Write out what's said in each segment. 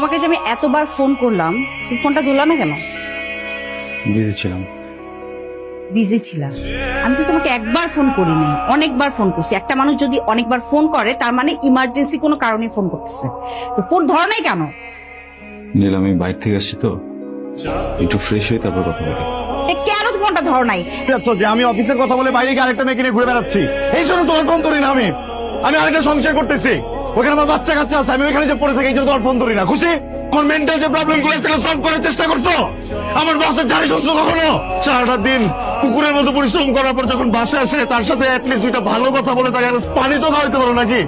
তোমাকে যে আমি এতবার ফোন করলাম তুমি ফোনটা ধরলা না কেন? বিজি ছিলাম। বিজি ছিলাম আমি তো তোমাকে একবার ফোন করিনি অনেকবার ফোন করছি। একটা মানুষ যদি অনেকবার ফোন করে তার মানে ইমার্জেন্সি কোনো কারণে ফোন করতেছে। তো ফোন ধরো নাই কেন? নীল আমি বাইরে থেকে আসছি তো। একটু ফ্রেশ হয়ে তারপর কথা বলি। এ, কেন তো ফোনটা ধরো নাই? আচ্ছা যে আমি অফিসের কথা বলে বাইরে গিয়ে আরেকটা মেয়েকে নিয়ে ঘুরে বেড়াচ্ছি। এই জন্য তোমার ফোন ধরি না আমি। আমি আরেকটা সংসার করতেছি। ওখানে আমার বাচ্চা কাচ্চা আছে, আমি ওইখানে যে পড়ে থাকি, এই তোমার ফোন ধরি না। খুশি? আমার মেন্টাল যে প্রবলেমগুলো সেগুলো সলভ করার চেষ্টা করছ? আমার বাসের জানি শুনছো কখনো? সারাটা দিন কুকুরের মতো পরিশ্রম করার পর যখন বাসে আসে, তার সাথে অ্যাটলিস্ট দুইটা ভালো কথা বলে তাকে পানি তো খাওয়াইতে পারো নাকি?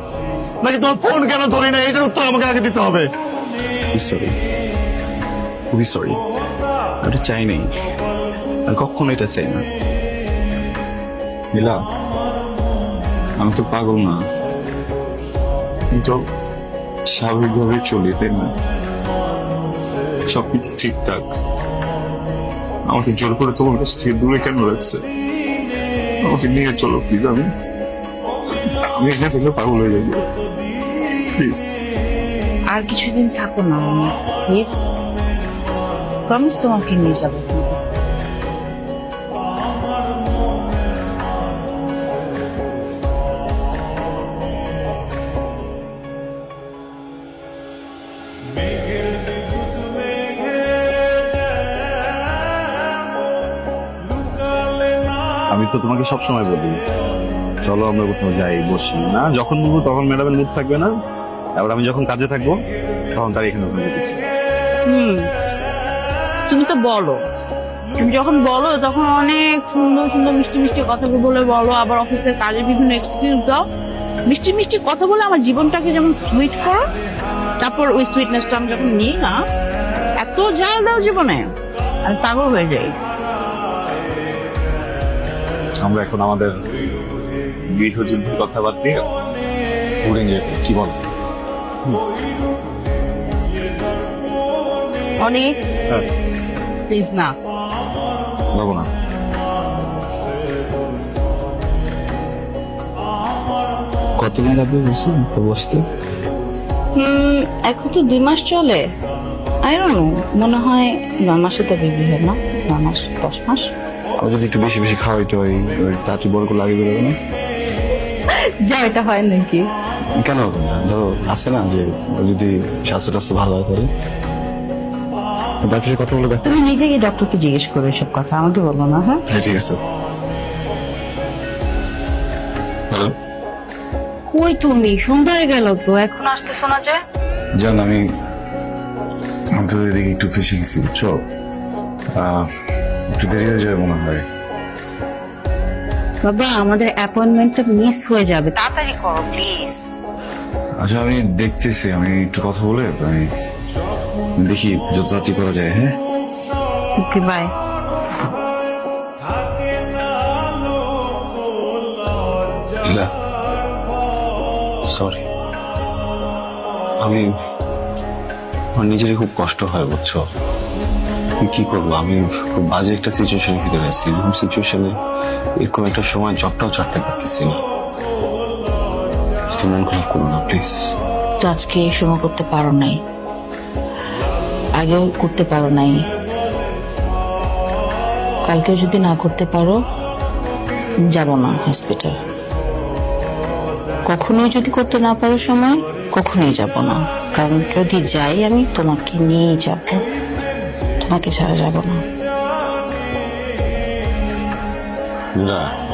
নাকি তোমার ফোন কেন ধরি না? এটার উত্তর আমাকে আগে দিতে হবে। খুবই সরি এটা চাই নাই। আর কখনো এটা চাই না। নীলা আমি তো পাগল না। আমি তো স্বাভাবিকভাবে চলি তাই না। সবকিছু ঠিকঠাক। আমাকে জোর করে তোমার কাছ থেকে দূরে কেন রাখছে? আমাকে নিয়ে চলো প্লিজ আমি আমি এখানে থেকে পাগল হয়ে যাব। প্লিজ আর কিছুদিন থাকো না প্লিজ প্রমিস তোমাকে নিয়ে যাব। আমি তো তোমাকে সব সময় বলি, চলো আমরা কোথাও যাই, বসি। না, যখন বলব তখন ম্যাডামের মুড থাকবে না। এবার আমি যখন কাজে থাকব, তখন তার এখানে ওখানে দিচ্ছি হুম, তুমি তো বলো। তুমি যখন বলো, তখন অনেক সুন্দর সুন্দর মিষ্টি মিষ্টি কথা বলে বলো, আবার অফিসের কাজে বিভিন্ন এক্সকিউজ দাও। মিষ্টি মিষ্টি কথা বলে আমার জীবনটাকে যেমন সুইট করো, তারপর ওই সুইটনেসটা আমি যখন নিই না, এত ঝাল দাও জীবনে আমি পাগল হয়ে যাই। আমরা এখন আমাদের গৃহযুদ্ধের কথা বাদ দিয়ে ঘুরে নিয়ে কি বল? অনেক? হ্যাঁ। প্লিজ না। যাব না। কতদিন লাগবে বলছি বসতে? এখন তো দুই মাস চলে। আই ডোন্ট নো মনে হয় নয় মাসে তো বেবি হয় না? নয় মাস দশ মাস? যদি একটু বেশি বেশি খাওয়াইতে হয় ওই তাড়াতাড়ি বড় করে লাগিয়ে বেরোবে না? যা এটা হয় নাকি? কেন হবে না? ধরো আছে না যে যদি স্বাস্থ্য টাস্থ্য ভালো হয় তাহলে? ডাক্তারের কথা বলে দেখো। তুমি নিজে গিয়ে ডক্টরকে জিজ্ঞেস করো এসব কথা আমাকে বলব না হ্যাঁ? হ্যাঁ ঠিক আছে। হ্যালো? কই তুমি? সন্ধ্যা হয়ে গেল তো এখন আসতে শোনা যায় জান আমি আমি তো এদিকে একটু ফেসে গেছি বুঝছ? একটু দেরি হয়ে যাবে মনে হয়। বাবা আমাদের অ্যাপয়েন্টমেন্টটা মিস হয়ে যাবে। তাড়াতাড়ি করো প্লিজ। আচ্ছা আমি দেখতেছি। আমি একটু কথা বলে আমি দেখি যত তাড়াতাড়ি করা যায় হ্যাঁ? Okay bye. সরি আমি আমার নিজেরই খুব কষ্ট হয় বুঝছ? কি করব? আমি খুব বাজে একটা সিচুয়েশনের ভিতরে আছি। এরকম সিচুয়েশনে এরকম একটা সময় জবটাও ছাড়তে পারতেছি না। মন খারাপ করো না প্লিজ তো আজকে এই সময় করতে পারো নাই। আগেও করতে পারো নাই। কালকেও যদি না করতে পারো, যাব না হসপিটাল কখনোই যদি করতে না পারো সময়, কখনোই যাব না। কারণ যদি যাই, আমি তোমাকে নিয়েই যাব। তোমাকে ছাড়া যাব না। না।